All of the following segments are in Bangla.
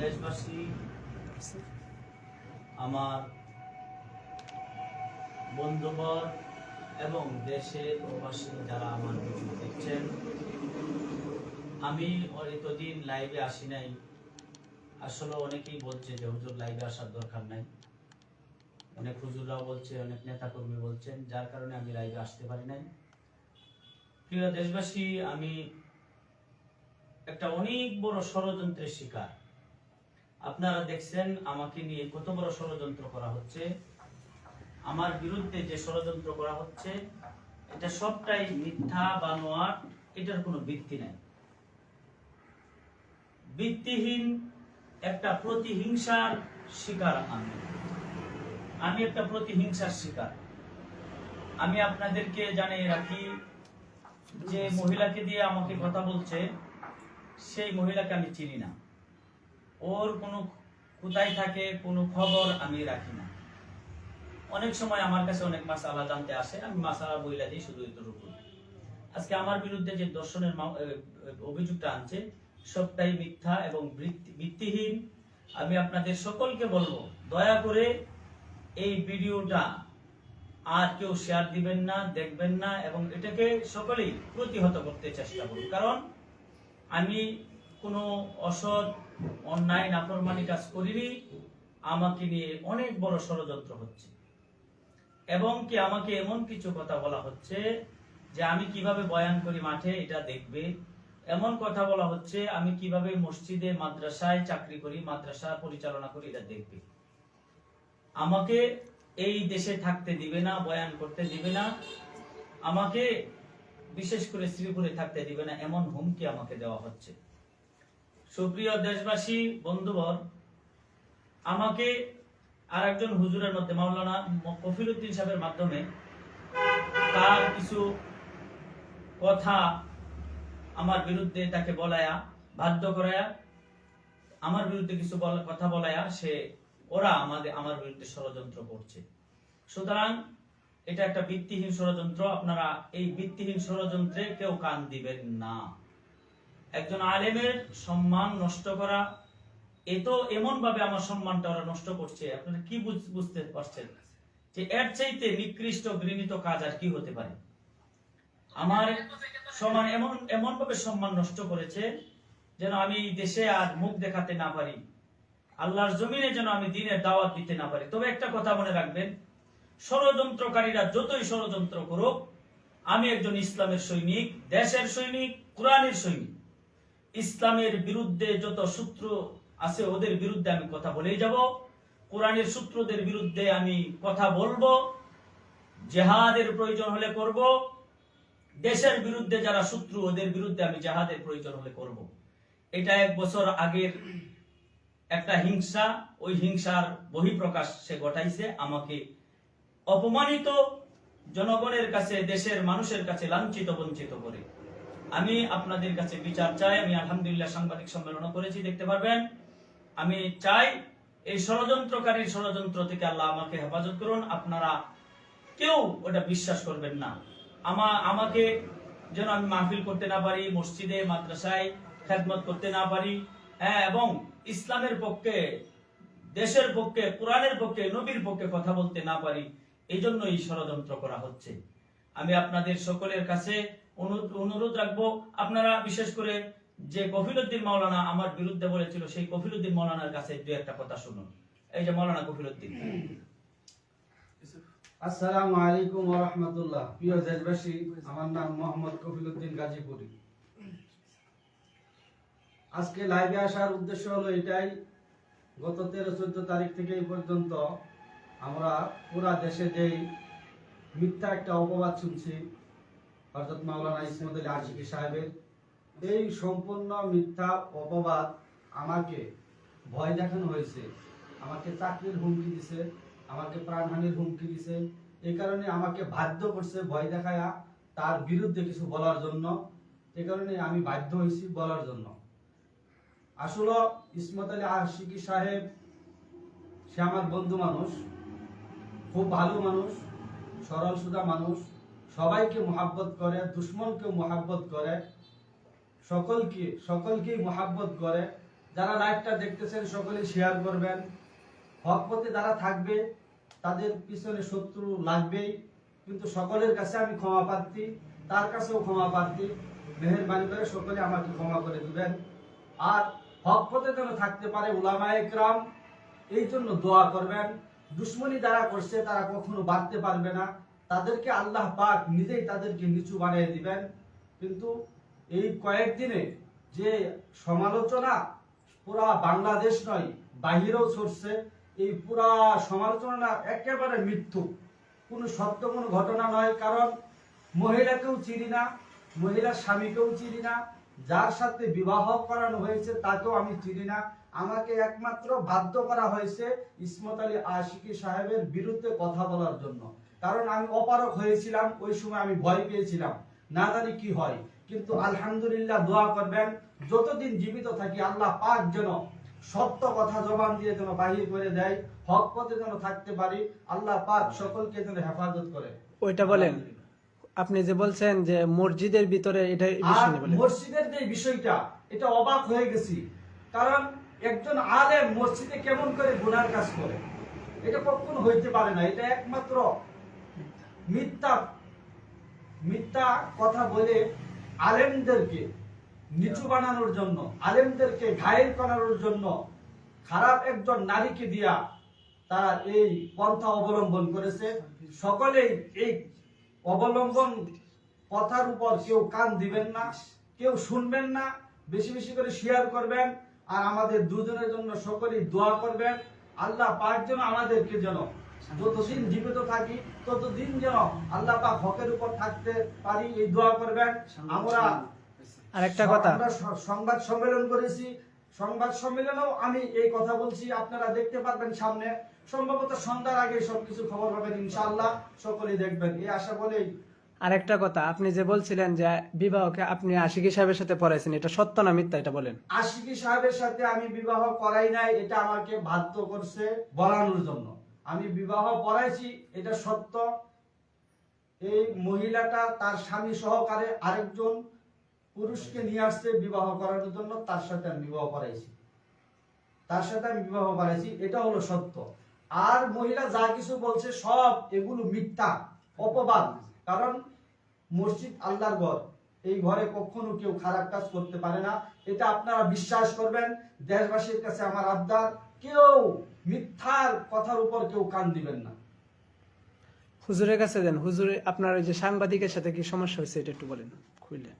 দেশবাসী। আমার বন্ধুবর এবং প্রবাসী যারা আমার ভিডিও দেখছেন, আমি এতদিন লাইভে আসি নাই। আসলে অনেকেই বলছে যে, হুজুর লাইভে আসার দরকার নাই। অনেক হুজুররাও বলছে, অনেক নেতাকর্মী বলছেন, যার কারণে আমি লাইভে আসতে পারি নাই। প্রিয় দেশবাসী, আমি একটা অনেক বড় ষড়যন্ত্রের শিকার। আপনারা দেখছেন, আমাকে নিয়ে কত বড় ষড়যন্ত্র করা হচ্ছে। আমার বিরুদ্ধে যে ষড়যন্ত্র করা হচ্ছে, এটা সবটাই মিথ্যা বানোয়ার এটার কোনো ভিত্তি নাই। ভিত্তিহীন একটা প্রতিহিংসার শিকার আমি। আমি একটা প্রতিহিংসার শিকার। আমি আপনাদেরকে জানিয়ে রাখি, যে মহিলাকে দিয়ে আমাকে কথা বলছে, সেই মহিলাকে আমি চিনি না। ওর কোনো কোথায় থাকে, কোনো খবর আমি রাখি না। অনেক সময় আমার কাছে অনেক মাসালা জানতে আসে, আমি মাসালা বইলা দিই শুধু আজকে আমার বিরুদ্ধে যে দর্শনের অভিযোগটা আনছে, সবটাই মিথ্যা এবং ভিত্তি- ভিত্তিহীন। আমি আপনাদের সকলকে বলব, দয়া করে এই ভিডিওটা আর কেউ শেয়ার দিবেন না, দেখবেন না এবং এটাকে সকলেই প্রতিহত করতে চেষ্টা করুন। কারণ আমি কোনো অসৎ অন্যায় নাফরমানি কাজ করিনি, আমাকে নিয়ে অনেক বড় ষড়যন্ত্র হচ্ছে। এবং কি আমাকে এমন কিছু কথা বলা হচ্ছে যে আমি কীভাবে বয়ান করি মাঠে, এটা দেখবে। এমন কথা বলা হচ্ছে, আমি কীভাবে মসজিদে, মাদ্রাসায় চাকরি করি, মাদ্রাসা পরিচালনা করি, এটা দেখবে। আমাকে এই দেশে থাকতে দিবে না, বয়ান করতে দিবে না। আমাকে বিশেষ করে শ্রীপুরে থাকতে দিবে না, এমন হুমকি আমাকে দেওয়া হচ্ছে। সুপ্রিয় দেশবাসী বন্ধুবর আমাকে আর একজন হুজুরের মধ্যে, মাওলানা কফিল উদ্দিন সাহেবের মাধ্যমে তার কিছু কথা আমার বিরুদ্ধে তাকে বলায়া, বাধ্য করায়া, আমার বিরুদ্ধে কিছু কথা বলায়া, সে, ওরা আমাদের, আমার বিরুদ্ধে ষড়যন্ত্র করছে। সুতরাং এটা একটা ভিত্তিহীন ষড়যন্ত্র, আপনারা এই ভিত্তিহীন ষড়যন্ত্রে কেউ কান দিবেন না। একজন আলেমের সম্মান নষ্ট করা, এ তো এমন ভাবে আমার সম্মানটা ওরা নষ্ট করছে। আপনারা কি বুঝ- বুঝতে পারছেন? যে এর চাইতে নিকৃষ্ট, ঘৃণিত কাজ আর কি হতে পারে? আমার সমান এমন এমন ভাবে সম্মান নষ্ট করেছে যেন আমি দেশে আর মুখ দেখাতে না পারি। আল্লাহর জমিনে যেন আমি দিনের দাওয়াত দিতে না পারি। তবে একটা কথা মনে রাখবেন, ষড়যন্ত্রকারীরা যতই ষড়যন্ত্র করুক, আমি একজন ইসলামের সৈনিক, দেশের সৈনিক, কোরআনের সৈনিক। ইসলামের বিরুদ্ধে যত সূত্র আছে ওদের বিরুদ্ধে আমি কথা বলেই যাব। কোরআনের সূত্রদের বিরুদ্ধে আমি কথা বলব। জেহাদের প্রয়োজন হলে করব। দেশের বিরুদ্ধে যারা শত্রু, ওদের বিরুদ্ধে আমি জেহাদের প্রয়োজন হলে করব। এটা এক বছর আগের একটা হিংসা। ওই হিংসার বহিঃপ্রকাশ সে ঘটাইছে। আমাকে অপমানিত জনগণের কাছে, দেশের মানুষের কাছে লাঞ্ছিত, বঞ্চিত করে। আমি আপনাদের কাছে বিচার চাই, আমি আলহামদুলিল্লাহ সাংবাদিক সম্মেলন করেছি, দেখতে পারবেন। আমি চাই এই ষড়যন্ত্রকারীর ষড়যন্ত্র থেকে আল্লাহ আমাকে হেফাজত করুন, আপনারা কেউ ওটা বিশ্বাস করবেন না। আমা, আমাকে যেন আমি মাহফিল করতে না পারি, মসজিদে, মাদ্রাসায় খেদমত করতে না পারি হ্যাঁ এবং ইসলামের পক্ষে, দেশের পক্ষে, কোরআনের পক্ষে, নবীর পক্ষে কথা বলতে না পারি এই জন্য এই ষড়যন্ত্র করা হচ্ছে। আমি আপনাদের সকলের কাছে অনুরোধ রাখব, আপনারা বিশেষ করে যে কফিলুদ্দিন মাওলানা আমার বিরুদ্ধে বলেছিল, সেই কফিলুদ্দিন মাওলানার কাছে দু একটা কথা শুনুন। এই যে মাওলানা কফিলুদ্দিন। আসসালামু আলাইকুম ওয়া রাহমাতুল্লাহ। প্রিয় দেশবাসী, আমার নাম মোহাম্মদ কফিলউদ্দিন গাজীপুরি। আজকে লাইভে আসার উদ্দেশ্য হলো এটাই, গত তেরো, চোদ্দ তারিখ থেকে পর্যন্ত আমরা পুরা দেশে যেই মিথ্যা একটা অপবাদ শুনছি হজরত মাওলানা ইসমত আলী আশিকি সাহেবের, এই সম্পূর্ণ মিথ্যা অপবাদ আমাকে ভয় দেখানো হয়েছে। আমাকে চাকরির হুমকি দিছে, আমাকে প্রাণহানির হুমকি দিছে। এই কারণে আমাকে বাধ্য করছে ভয় দেখায়া তার বিরুদ্ধে কিছু বলার জন্য। এই কারণে আমি বাধ্য হয়েছি বলার জন্য। আসলে ইসমত আলী আশিকি সাহেব, সে আমার বন্ধু মানুষ, খুব ভালো মানুষ, সরল সুদা মানুষ সবাইকে মোহাব্বত করে, দুশ্মনকে মোহাব্বত করে, সকলকে, সকলকেই মোহাব্বত করে। যারা লাইভটা দেখতেছেন সকলে শেয়ার করবেন। হক পথে যারা থাকবে, তাদের পিছনে শত্রু লাগবেই। কিন্তু সকলের কাছে আমি ক্ষমা প্রার্থী, তার কাছেও ক্ষমা প্রার্থী। মেহরবানি করে সকলে আমাকে ক্ষমা করে দিবেন। আর হক পথে যেন থাকতে পারে উলামা একরাম এই জন্য দোয়া করবেন। দুশ্মনী যারা করছে, তারা কখনো বাড়তে পারবে না। তাদেরকে আল্লাহ পাক নিজেই তাদেরকে নিচু বানিয়ে দিবেন। কিন্তু এই কয়েকদিনে যে সমালোচনা পুরা বাংলাদেশ নয়, বাহিরেও ছড়ছে, এই পুরা সমালোচনা একেবারে মৃত্যু। কোনো সত্য, কোনো ঘটনা নয়, কারণ মহিলাকেও চিনি না, মহিলার স্বামীকেও চিনি না, যার সাথে বিবাহ করানো হয়েছে তাকেও আমি চিনি না। আমাকে একমাত্র বাধ্য করা হয়েছে ইসমত আলী আশিকি সাহেবের বিরুদ্ধে কথা বলার জন্য। কারণ আমি অপারক হয়েছিলাম ওই সময় আমি ভয় পেয়েছিলাম। না জানি কি হয় কিন্তু আলহামদুলিল্লাহ দোয়া করবেন যতদিন জীবিত থাকি আল্লাহ পাক যেন সত্য কথা জবান দিয়ে যেন বাহির করে দেয় হক পথে যেন থাকতে পারি আল্লাহ পাক সকলকে যেন হেফাজত করে। ওইটা বলেন আপনি যে বলছেন যে মসজিদের ভিতরে এটা মসজিদের যে বিষয়টা এটা অবাক হয়ে গেছি। কারণ একজন আলেম মসজিদে কেমন করে গুনার কাজ করে? এটা কখনো হইতে পারে না এটা একমাত্র মিথ্যা মিথ্যা কথা বলে আলেমদেরকে নিচু বানানোর জন্য, আলেমদেরকে ঘায়েল করানোর জন্য খারাপ একজন নারীকে দিয়া তারা এই পন্থা অবলম্বন করেছে। সকলেই এই অবলম্বন কথার উপর কেউ কান দিবেন না, কেউ শুনবেন না, বেশি বেশি করে শেয়ার করবেন আর আমাদের দুজনের জন্য সকলেই দোয়া করবেন। আল্লাহ পাক যেন আমাদেরকে যেন যতদিন জীবিত থাকি ততদিন যেন আল্লাহ পাক হকের উপর থাকতে পারি এই দোয়া করবেন। আমরা আর একটা কথা। আমরা সংবাদ সম্মেলন করেছি। সংবাদ সম্মেলনেও আমি এই কথা বলছি আপনারা দেখতে পারবেন সামনে। সম্ভবত সন্ধ্যার আগে সবকিছু খবর পাবেন ইনশাআল্লাহ। সকলেই দেখবেন এই আশা বলেই আর একটা কথা আপনি যে বলছিলেন যে বিবাহকে আপনি আশিকি সাহেবের সাথে পড়াইছেন এটা সত্য না মিথ্যা এটা বলেন? আশিকি সাহেবের সাথে আমি বিবাহ করাই নাই এটা আমাকে বাধ্য করছে বলানোর জন্য। আমি বিবাহ করাইছি, এটা সত্য। এই মহিলাটা তার স্বামী সহকারে আরেকজন পুরুষকে নিয়ে আসছে বিবাহ করানোর জন্য, তার সাথে আমি বিবাহ করাইছি। তার সাথে আমি বিবাহ করাইছি, এটা হলো সত্য। আর মহিলা যা কিছু বলছে, সব এগুলো মিথ্যা, অপবাদ। কারণ মসজিদ আল্লাহর ঘর, এই ঘরে কখনো কেউ খারাপ কাজ করতে পারে না। এটা আপনারা বিশ্বাস করবেন, দেশবাসীর কাছে আমার আবদার। কেউ মিথ্যার কথার উপর কেউ কান দিবেন না। হুজুরের কাছে দেন হুজুর আপনার ওই যে সাংবাদিকের সাথে কি সমস্যা হয়েছে এটা একটু বলেন খুলে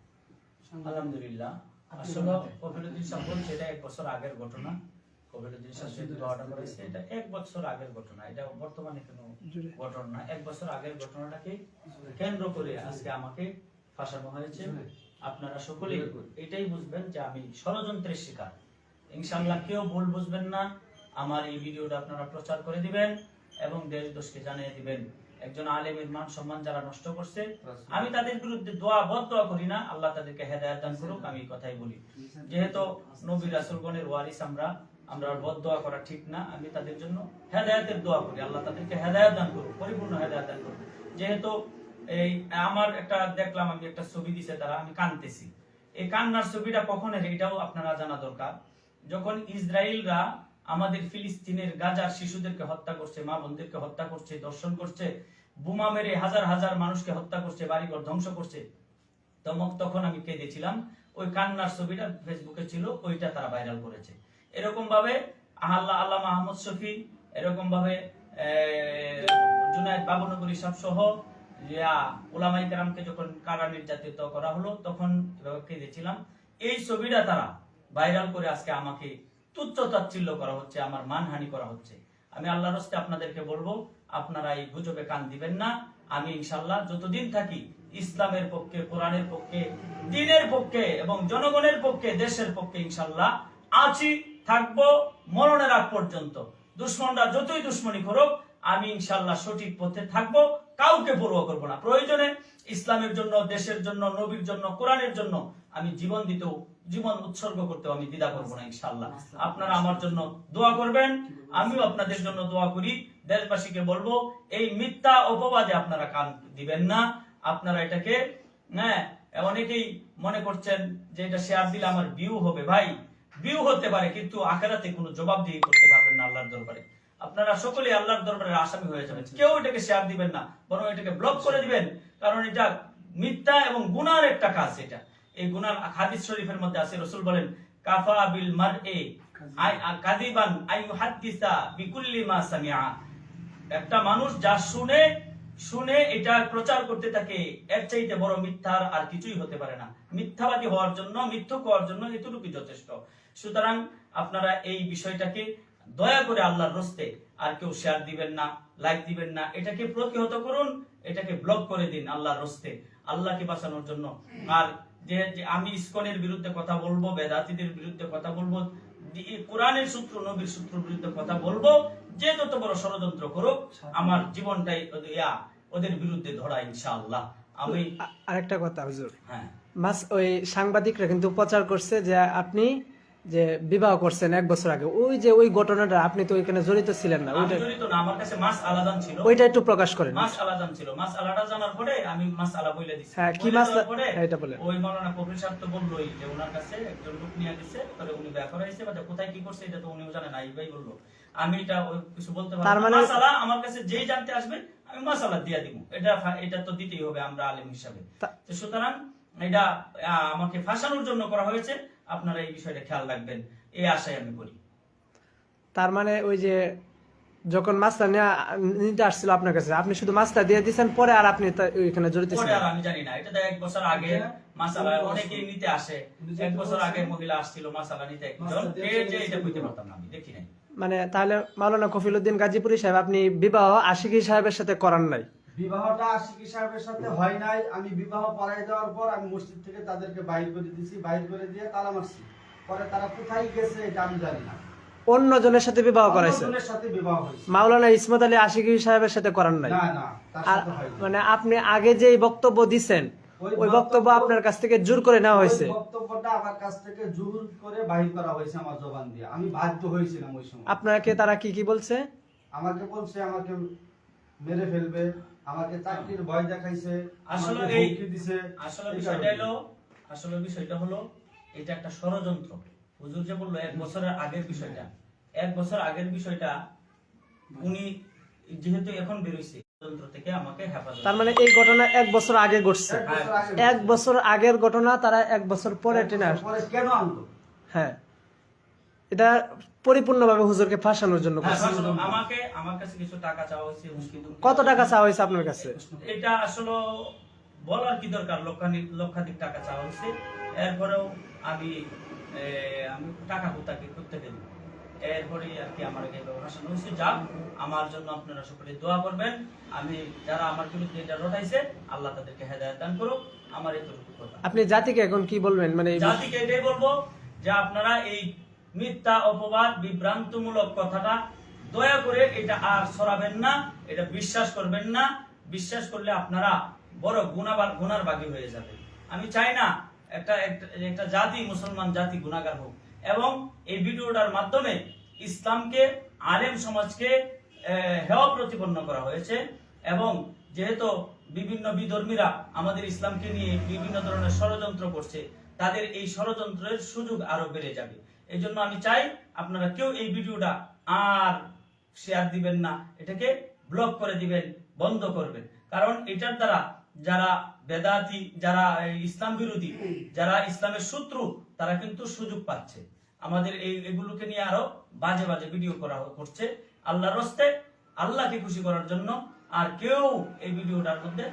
আলহামদুলিল্লাহ আসলে কবিরুদ্দিন সাহেব বলছে এটা এক বছর আগের ঘটনা। কবিরুদ্দিন সাহেব যে দোয়াটা করেছে এটা এক বছর আগের ঘটনা এটা বর্তমানে কোনো ঘটনা না। এক বছর আগের ঘটনাটাকে কেন্দ্র করে আজকে আমাকে ফাঁসানো হয়েছে। আপনারা সকলেই এটাই বুঝবেন যে আমি ষড়যন্ত্রের শিকার। ইনশাআল্লাহ কেউ ভুল বুঝবেন না। আমার এই ভিডিওটা আপনারা প্রচার করে দিবেন এবং দেশ দোষকে জানিয়ে দিবেন। একজন আলেমের মান সম্মান যারা নষ্ট করছে আমি তাদের বিরুদ্ধে দোয়া বদ দোয়া করি না আল্লাহ তাদেরকে হেদায়ত দান করুক আমি কথাই বলি। যেহেতু নবী রাসূলগণের ওয়ারিস আমরা আমরা বদ দোয়া করা ঠিক না আমি তাদের জন্য হেদায়েতের দোয়া করি। আল্লাহ তাদেরকে হেদায়েত দান করুক পরিপূর্ণ হেদায়েত দান করুক। যেহেতু এই আমার একটা দেখলাম আমি একটা ছবি দিছে তারা আমি কানতেছি। এই কান্নার ছবিটা কখন এটাও আপনারা জানা দরকার। যখন ইসরায়েলরা আমাদের ফিলিস্তিনের গাজার শিশুদেরকে হত্যা করছে, মা বোনদেরকে হত্যা করছে দর্শন করছে, বোমা মেরে হাজার হাজার মানুষকে হত্যা করছে, বাড়িঘর ধ্বংস করছে। তখন আমি কেঁদেছিলাম, ওই কান্নার ছবিটা ফেসবুকে ছিল, ওইটা তারা ভাইরাল করেছে। এরকম ভাবে আল্লাহ আল্লাহ মাহমুদ শফি এরকম ভাবে জুনায়দ বাবুনগরী সব সহ ওলামাই কারামকে যখন কারা নির্যাতিত করা হলো, তখন কেঁদেছিলাম। এই ছবিটা তারা ভাইরাল করে আজকে আমাকে তুচ্ছ তাচ্ছিল্য করা হচ্ছে, আমার মানহানি করা হচ্ছে। আমি আল্লাহর হস্তে আপনাদেরকে বলব, আপনারা এই গুজবে কান দিবেন না। আমি ইনশাল্লাহ যতদিন থাকি ইসলামের পক্ষে, কোরআনের পক্ষে, দিনের পক্ষে এবং জনগণের পক্ষে, দেশের পক্ষে ইনশাল্লাহ আছি, থাকব মরণের আগ পর্যন্ত। দুশ্মনরা যতই দুশ্মনী করুক, আমি ইনশাল্লাহ সঠিক পথে থাকব। কাউকে পরোয়া করব না। প্রয়োজনে ইসলামের জন্য, দেশের জন্য, নবীর জন্য, কোরআনের জন্য আমি জীবন দিতেও, জীবন উৎসর্গ করতেও আমি দ্বিধা করব না ইনশাল্লাহ আপনারা আমার জন্য দোয়া করবেন, আমিও আপনাদের জন্য দোয়া করি। দেশবাসীকে বলব, এই মিথ্যা অপবাদে আপনারা কান দিবেন না। আপনারা এটাকে হ্যাঁ অনেকেই মনে করছেন যে এটা শেয়ার দিলে আমার ভিউ হবে ভাই। ভিউ হতে পারে, কিন্তু আখেরাতে কোনো জবাবদিহি করতে পারবেন না আল্লাহর দরবারে। আপনারা সকলে আল্লাহর দরবারে আসামি হয়ে যাবেন। কেউ এটাকে শেয়ার দিবেন না বরং এটাকে ব্লক করে দিবেন। কারণ এটা মিথ্যা এবং গুনার একটা কাজ এটা। এই গুনার হাদিস শরীফের মধ্যে আছে রসুল বলেন কাফা বিল মার এ কাদিবান আই হাদিসা বিকুল্লি মা সামিআ। একটা মানুষ যা শুনে শুনে এটা প্রচার করতে থাকে এর চাইতে বড় মিথ্যার আর কিছুই হতে পারে না। মিথ্যাবাদী হওয়ার জন্য মিথ্যুক হওয়ার জন্য এতটুকুই যথেষ্ট। সুতরাং আপনারা এই বিষয়টাকে দয়া করে আল্লাহর রস্তে আর কেউ শেয়ার দিবেন না লাইক দিবেন না এটাকে প্রতিহত করুন এটাকে ব্লক করে দিন আল্লাহর রস্তে। আল্লাহকে বাঁচানোর জন্য। আর যে আমি ইসকনের বিরুদ্ধে কথা বলব বেদাতিদের বিরুদ্ধে কথা বলব কোরআনের সূত্র নবীর সূত্র বিরুদ্ধে কথা বলব যে যত বড় ষড়যন্ত্র করুক আমার জীবনটাই ওদের- ইয়া, ওদের বিরুদ্ধে ধরা ইনশাআল্লাহ। আমি আরেকটা কথা হুজুর। হ্যাঁ। মাস ওই সাংবাদিকরা কিন্তু প্রচার করছে যে আপনি যে বিবাহ করছেন এক বছর আগে ওই যে ওই ঘটনাটা আপনি তো ওইখানে জড়িত ছিলেন না ওইটা জড়িত না আমার কাছে মাস আলাদান ছিল। ওইটা একটু প্রকাশ করেন। মাস আলাদান ছিল। মাস আলাদা জানার পরে আমি মাস আলা বইলে দিছি। হ্যাঁ, কি মাস- হ্যাঁ, এটা বলেন। ওই মাওলানা কবির সাহেব তো বললোই যে ওনার কাছে একজন লোক নিয়ে গেছে পরে উনি বিয়া করাইছে বা কোথায় কি করছে এটা তো উনিও জানে না এই ভাই বলল। আমি এটা কিছু বলতে পারব না। মানে- মাসালা আমার কাছে যেই জানতে আসবে আমি মাসালা দিয়া দিব। এটা এটা তো দিতেই হবে আমরা আলেম হিসাবে। তো সুতরাং এটা আমাকে ফাঁসানোর জন্য করা হয়েছে। আপনারা এই বিষয়টা খেয়াল রাখবেন। এই আশায় আমি করি। তার মানে ওই যে যখন মাছটা নিতে আসছিল আপনার কাছে আপনি শুধু মাছটা দিয়ে দিয়েছেন পরে আর আপনি তা- ওইখানে জড়িত পরে ছিলেন? আর আমি জানি না। এটা তো এক বছর আগে মাসালা অনেকেই নিতে আসে। এক বছর আগে মহিলা আসছিল মাসালা নিতে একজন। যে এটা। বুঝতে পারতাম না আমি দেখি নাই। মানে তাহলে মাওলানা কফিল উদ্দিন গাজীপুরি সাহেব আপনি বিবাহ আশিকি সাহেবের সাথে করান নাই? বিবাহটা আশিকি সাহেবের সাথে হয় নাই। আমি বিবাহ পড়াই দেওয়ার পর আমি মসজিদ থেকে তাদেরকে বাইর করে দিয়েছি বাইর করে দিয়ে তালা মারছি। পরে তারা কোথায় গেছে এটা আমি জানি না। অন্য জনের সাথে বিবাহ করাইছে মাওলানা ইসমত আলী আশিকি সাহেবের সাথে করান নাই? তার আর মানে আপনি আগে যে বক্তব্য দিছেন ওই বক্তব্য- আপনার কাছ থেকে জোর করে নেওয়া হয়েছে? বক্তব্যটা আমার কাছ থেকে জোর করে বাহির করা হয়েছে আমার জবান দিয়ে। আমি বাধ্য হয়েছিলাম ওই সময়। আপনাকে তারা কি কি বলছে? আমাকে বলছে আমাকে মেরে ফেলবে। আমাকে চাকরির ভয় দেখাইছে আসলে এই- দিছে আসলে বিষয়টা হলো আসলে বিষয়টা হলো এটা একটা ষড়যন্ত্র। হুজুর যে বলল এক বছরের আগের বিষয়টা। এক বছর আগের বিষয়টা উনি যেহেতু এখন বেরোইছে ষড়যন্ত্র থেকে আমাকে তার মানে এই ঘটনা এক বছর আগে ঘটছে। এক বছর আগের ঘটনা তারা এক বছর পরে টেনে আস- পরে কেন আনলো? হ্যাঁ। এটা পরিপূর্ণভাবে হুজুরকে ফাঁসানোর জন্য হ্যাঁ, করছে। আসলে আমাকে আমার কাছে কিছু টাকা চাওয়া হয়েছে কত টাকা চাওয়া হয়েছে আপনার কাছে? এটা আসলে বলার কি দরকার? লক্ষাধিক লক্ষাধিক টাকা চাওয়া হয়েছে। এরপরেও আমি আমি টাকা কোথাকে করতে দেব? এরপরে আর কি আমার এই ব্যবহার হয়েছে। যাক আমার জন্য আপনারা সকলে দোয়া করবেন। আমি যারা আমার বিরুদ্ধে এটা রটাইছে আল্লাহ তাদেরকে হেদায়ত দান করুক। আমার এতটুকু কথা আপনি জাতিকে এখন কি বলবেন? মানে জাতিকে এটাই বলব যে আপনারা এই মিথ্যা অপবাদ বিভ্রান্তমূলক কথাটা দয়া করে এটা আর সরাবেন না এটা বিশ্বাস করবেন না। বিশ্বাস করলে আপনারা বড় গুণাবার গুনার বাকি হয়ে যাবে আমি চাই না একটা একটা- জাতি মুসলমান জাতি গুণাগার হোক। এবং এই ভিডিওটার মাধ্যমে ইসলামকে আলেম সমাজকে আহ, হেয় প্রতিপন্ন করা হয়েছে। এবং যেহেতু বিভিন্ন বিধর্মীরা আমাদের ইসলামকে নিয়ে বিভিন্ন ধরনের ষড়যন্ত্র করছে তাদের এই ষড়যন্ত্রের সুযোগ আরও বেড়ে যাবে। এই জন্য আমি চাই আপনারা কেউ এই ভিডিওটা আর শেয়ার দিবেন না, এটাকে ব্লক করে দিবেন, বন্ধ করবেন। কারণ এটার দ্বারা যারা বেদাতি যারা ইসলাম বিরোধী, যারা ইসলামের শত্রু, তারা কিন্তু সুযোগ পাচ্ছে। আমাদের এই, এগুলোকে নিয়ে আরও বাজে বাজে ভিডিও করা করছে। আল্লাহর রস্তে আল্লাহকে খুশি করার জন্য আর কেউ এই ভিডিওটার মধ্যে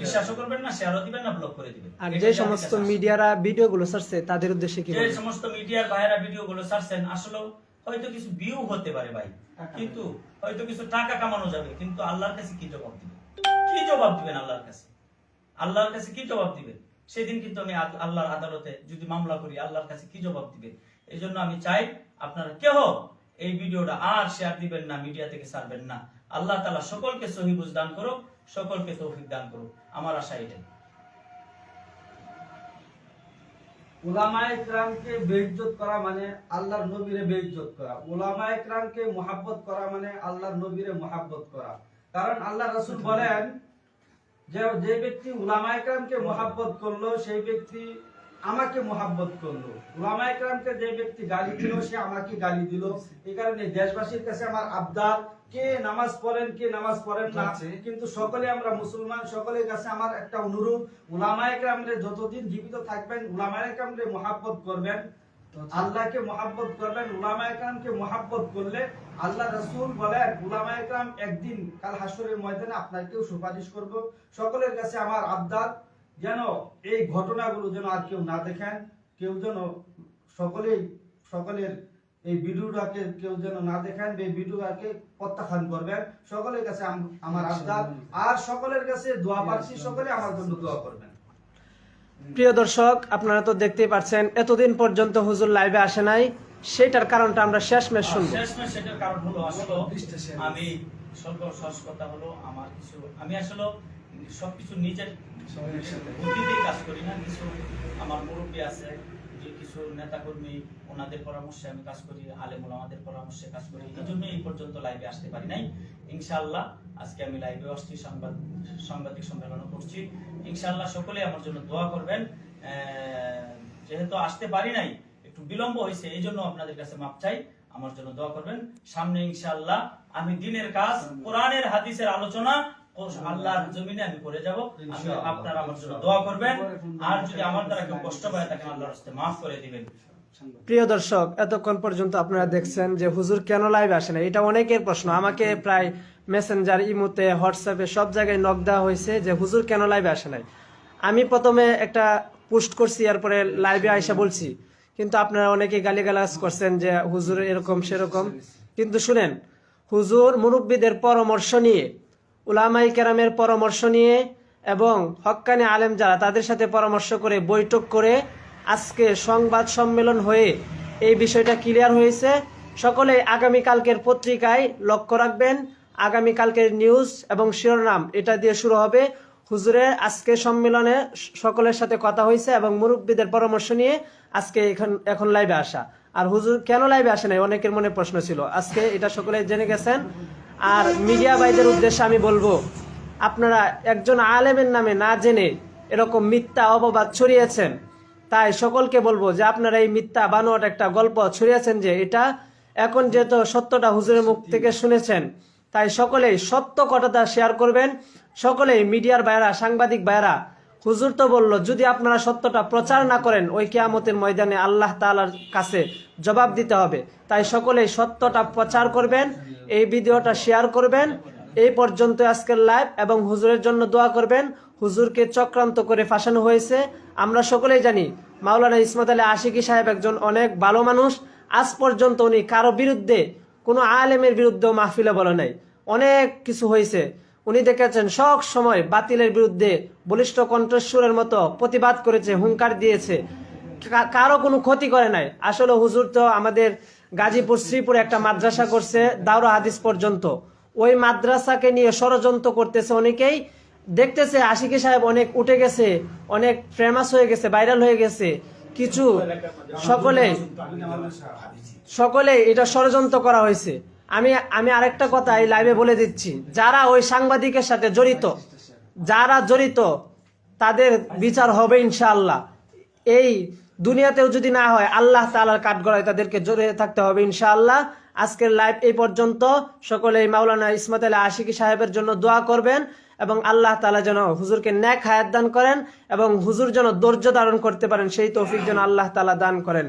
বিশ্বাসও করবেন না শেয়ারও দিবেন না ব্লক করে দিবেন। আর যে সমস্ত মিডিয়ারা ভিডিও গুলো ছাড়ছে তাদের উদ্দেশ্যে কি যে সমস্ত মিডিয়ার ভাইয়েরা ভিডিও গুলো ছাড়ছেন আসলে হয়তো কিছু ভিউ হতে পারে ভাই। কিন্তু হয়তো কিছু টাকা কামানো যাবে কিন্তু আল্লাহর কাছে কি জবাব দিবেন? কি জবাব দিবেন আল্লাহর কাছে? আল্লাহর কাছে কি জবাব দিবেন? সেদিন কিন্তু আমি আল্লাহর আদালতে যদি মামলা করি আল্লাহর কাছে কি জবাব দিবেন? এই জন্য আমি চাই আপনারা কেহ এই ভিডিওটা আর শেয়ার দিবেন না মিডিয়া থেকে ছাড়বেন না। আল্লাহ তালা সকলকে সহিবুজ দান করুক সকলকে তৌফিক দান করুক। আমার আশা এটাই। করা মানে আল্লাহর নবীরে করা। করা মানে আল্লাহর নবীরে করা। কারণ আল্লাহ রাসূল বলেন, যে যে ব্যক্তি ওলামায়ে ইকরামকে মুহাব্বত করল, সেই ব্যক্তি আমাকে মোহাব্বত করল। উলামা একরামকে যে ব্যক্তি গালি দিল, সে আমাকে গালি দিল। এই কারণে দেশবাসীর কাছে আমার আবদার কে নামাজ পড়েন কে নামাজ পড়েন না কিন্তু সকলে আমরা মুসলমান সকলের কাছে আমার একটা অনুরোধ উলামা একরামরে যতদিন জীবিত থাকবেন উলামা একরামরে মোহাব্বত করবেন আল্লাহকে মোহাব্বত করবেন উলামা একরামকে মোহাব্বত করলে আল্লাহ রাসূল বলেন উলামা একরাম একদিন কাল হাসরের ময়দানে আপনাকেও সুপারিশ করব। সকলের কাছে আমার আবদার যেন এই ঘটনাগুলো যেন আর কেউ না দেখেন কেউ যেন সকলেই সকলের এই ভিডিওটাকে কেউ যেন না দেখেন এই ভিডিওটাকে প্রত্যাখ্যান করবেন। সকলের কাছে আমার আবদার। আর সকলের কাছে দোয়া পাচ্ছি সকলে আমার জন্য দোয়া করবেন। প্রিয় দর্শক আপনারা তো দেখতেই পাচ্ছেন এতদিন পর্যন্ত হুজুর লাইভে আসে নাই। সেটার কারণটা আমরা শেষমেশ শুনব। শেষমেশ সেটার কারণ হলো আসলে আমি সর্বশেষ কথা হলো আমার কিছু আমি আসলে সবকিছু নিজের বুদ্ধি দিয়ে কাজ করি না কিছু আমার মুরব্বী আছে কিছু নেতাকর্মী ওনাদের পরামর্শে আমি কাজ করি আলেমুল আমাদের পরামর্শে কাজ করি এই জন্য এই পর্যন্ত লাইভে আসতে পারি নাই। ইনশাআল্লাহ আজকে আমি লাইভে আসছি সংবাদ সাংবাদিক সম্মেলন করছি। ইনশাআল্লাহ সকলে আমার জন্য দোয়া করবেন। আহ, যেহেতু আসতে পারি নাই একটু বিলম্ব হয়েছে এই জন্য আপনাদের কাছে মাপ চাই আমার জন্য দোয়া করবেন। সামনে ইনশাআল্লাহ আমি দিনের কাজ কোরআনের হাদিসের আলোচনা আল্লাহর জমিনে আমি করে যাব। আমি আপনারা আমার জন্য দোয়া করবেন। আর যদি আমার দ্বারা কেউ কষ্ট পায় তাকে আল্লাহর হস্তে মাফ করে দিবেন। প্রিয় দর্শক এতক্ষণ পর্যন্ত আপনারা দেখছেন যে হুজুর কেন লাইভ আসে না? এটা অনেকের প্রশ্ন। আমাকে প্রায় মেসেঞ্জার ইমুতে হোয়াটসঅ্যাপে সব জায়গায় নক দেওয়া হয়েছে যে হুজুর কেন লাইভে আসে নাই? আমি প্রথমে একটা পোস্ট করছি এরপরে লাইভে আইসা বলছি। কিন্তু আপনারা অনেকে গালিগালাজ করছেন যে হুজুর এরকম সেরকম। কিন্তু শুনেন হুজুর মুরব্বীদের পরামর্শ নিয়ে উলামাই কেরামের পরামর্শ নিয়ে এবং হক্কানি আলেম যারা তাদের সাথে পরামর্শ করে, বৈঠক করে আজকে সংবাদ সম্মেলন হয়ে এই বিষয়টা ক্লিয়ার হয়েছে। সকলে আগামীকালকের পত্রিকায় লক্ষ্য রাখবেন। আগামীকালকের নিউজ এবং শিরোনাম এটা দিয়ে শুরু হবে। হুজুরের আজকে সম্মেলনে সকলের সাথে কথা হয়েছে এবং মুরব্বীদের পরামর্শ নিয়ে আজকে এখন এখন লাইভে আসা। আর হুজুর কেন লাইভে আসে নাই? অনেকের মনে প্রশ্ন ছিল। আজকে এটা সকলে জেনে গেছেন। আর মিডিয়া ভাইদের উদ্দেশ্যে আমি বলব আপনারা একজন আলেমের নামে না জেনে এরকম মিথ্যা অপবাদ ছড়িয়েছেন তাই সকলকে বলব যে আপনারা এই মিথ্যা বানোয়াট একটা গল্প ছড়িয়েছেন যে এটা এখন যেহেতু সত্যটা হুজুরের মুখ থেকে শুনেছেন তাই সকলেই সত্য কথাটা শেয়ার করবেন সকলেই মিডিয়ার বাইরা সাংবাদিক বাইরা হুজুর তো বলল, যদি আপনারা সত্যটা প্রচার না করেন, ওই কেয়ামতের ময়দানে আল্লাহ তালার কাছে জবাব দিতে হবে। তাই সকলেই সত্যটা প্রচার করবেন, এই ভিডিওটা শেয়ার করবেন। এই পর্যন্ত আজকের লাইভ এবং হুজুরের জন্য দোয়া করবেন। হুজুরকে চক্রান্ত করে ফাঁসানো হয়েছে। আমরা সকলেই জানি, মাওলানা ইসমাত আলী আশিকি সাহেব একজন অনেক ভালো মানুষ। আজ পর্যন্ত উনি কারও বিরুদ্ধে কোনো আলেমের বিরুদ্ধেও মাহফিলে বলে নাই। অনেক কিছু হয়েছে। উনি দেখেছেন সব সময় বাতিলের বিরুদ্ধে বলিষ্ঠ কণ্ঠস্বরের মতো প্রতিবাদ করেছে, হুঙ্কার দিয়েছে। কারও কোনো ক্ষতি করে নাই। আসলে হুজুর তো আমাদের গাজীপুর, শ্রীপুরে একটা মাদ্রাসা করছে, দাওরা হাদিস পর্যন্ত। ওই মাদ্রাসাকে নিয়ে ষড়যন্ত্র করতেছে অনেকেই। দেখতেছে আশিকি সাহেব অনেক উঠে গেছে, অনেক ফেমাস হয়ে গেছে ভাইরাল হয়ে গেছে। কিছু সকলে সকলে এটা ষড়যন্ত্র করা হয়েছে। আমি আমি আরেকটা কথা এই লাইভে বলে দিচ্ছি। যারা ওই সাংবাদিকের সাথে জড়িত, যারা জড়িত, তাদের বিচার হবে ইনশাআল্লাহ। এই দুনিয়াতেও যদি না হয়, আল্লাহ তাআলার কাঠগড়ায় তাদেরকে জড়িয়ে থাকতে হবে ইনশাআল্লাহ। আজকের লাইভ এই পর্যন্ত। সকলে এই মাওলানা ইসমাত আলী আশিকি সাহেবের জন্য দোয়া করবেন এবং আল্লাহ তালা যেন হুজুরকে ন্যাক হায়াত দান করেন এবং হুজুর যেন ধৈর্য ধারণ করতে পারেন, সেই তৌফিক যেন আল্লাহ তালা দান করেন।